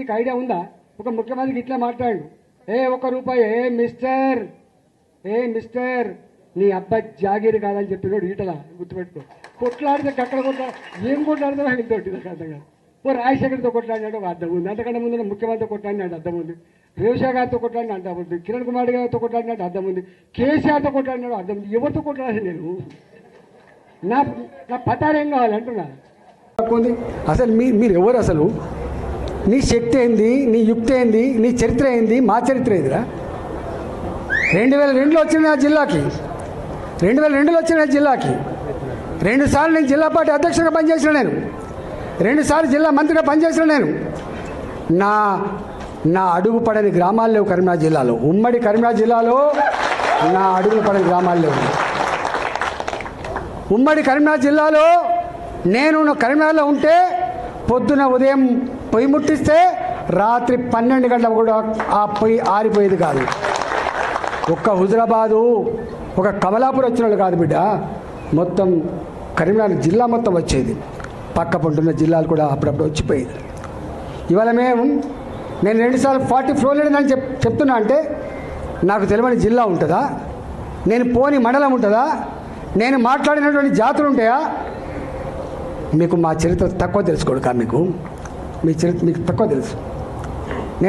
మీకు ఐడియా ఉందా? ఒక ముఖ్యమంత్రి ఇట్లా మాట్లాడు. ఏ ఒక రూపాయి ఏ మిస్టర్ ఏ మిస్టర్ నీ అబ్బాయి జాగీరు కాదని చెప్పినోడు ఈటలా గుర్తుపెట్టుకో. కొట్లాడితే అక్కడ కొట్లా ఏం కొట్లాడితే ఆయనతో అర్థం కాదు. ఓ రాజశేఖర్తో కొట్లాడినాడు ఒక అర్థం ఉంది. అంతకంటే ముందు ముఖ్యమంత్రి కొట్లాడినాడు అర్థం ఉంది. రేవశా గారితో కొట్లాడిన అర్థం ఉంది. కిరణ్ కుమార్ గారితో కొట్లాడినాడు అర్థం ఉంది. కేసీఆర్తో కొట్లాడినాడు అర్థం ఉంది. ఎవరితో కొట్లాడాలి నేను? నా నా పతారేం కావాలి అంటున్నా? అసలు మీ మీరు ఎవరు అసలు? నీ శక్తి ఏంది? నీ యుక్తి ఏంది? నీ చరిత్ర ఏంది? మా చరిత్ర ఏదిరా? రెండు వేల రెండులో వచ్చిన నా జిల్లాకి. రెండు వేల రెండులో వచ్చిన జిల్లాకి. రెండు సార్లు నేను జిల్లా పార్టీ అధ్యక్షుడిగా పనిచేసిన నేను. రెండు సార్లు జిల్లా మంత్రిగా పనిచేసిన నేను. నా నా అడుగు పడని గ్రామాలు లేవు కరీంనగర్ జిల్లాలో. ఉమ్మడి కరీంనగర్ జిల్లాలో నా అడుగులు పడని గ్రామాలు లేవు. ఉమ్మడి కరీంనగర్ జిల్లాలో నేను నా కరీంనగర్లో ఉంటే పొద్దున ఉదయం పొయ్యి ముట్టిస్తే రాత్రి పన్నెండు గంటలకు కూడా ఆ పొయ్యి ఆరిపోయేది కాదు. ఒక్క హుజరాబాదు ఒక కమలాపూర్ వచ్చిన వాళ్ళు కాదు బిడ్డ. మొత్తం కరీంనగర్ జిల్లా మొత్తం వచ్చేది. పక్క పంటున్న జిల్లాలు కూడా అప్పుడప్పుడు వచ్చిపోయేది. ఇవాళ మేము నేను రెండుసార్లు ఫార్టీ ఫ్లోర్ లేదని చెప్ చెప్తున్నా అంటే నాకు తెలియని జిల్లా ఉంటుందా? నేను పోని మండలం ఉంటుందా? నేను మాట్లాడినటువంటి జాతులు ఉంటాయా? మీకు మా చరిత్ర తక్కువ తెలుసు మీకు? మీ చరిత్ర మీకు తక్కువ తెలుసు.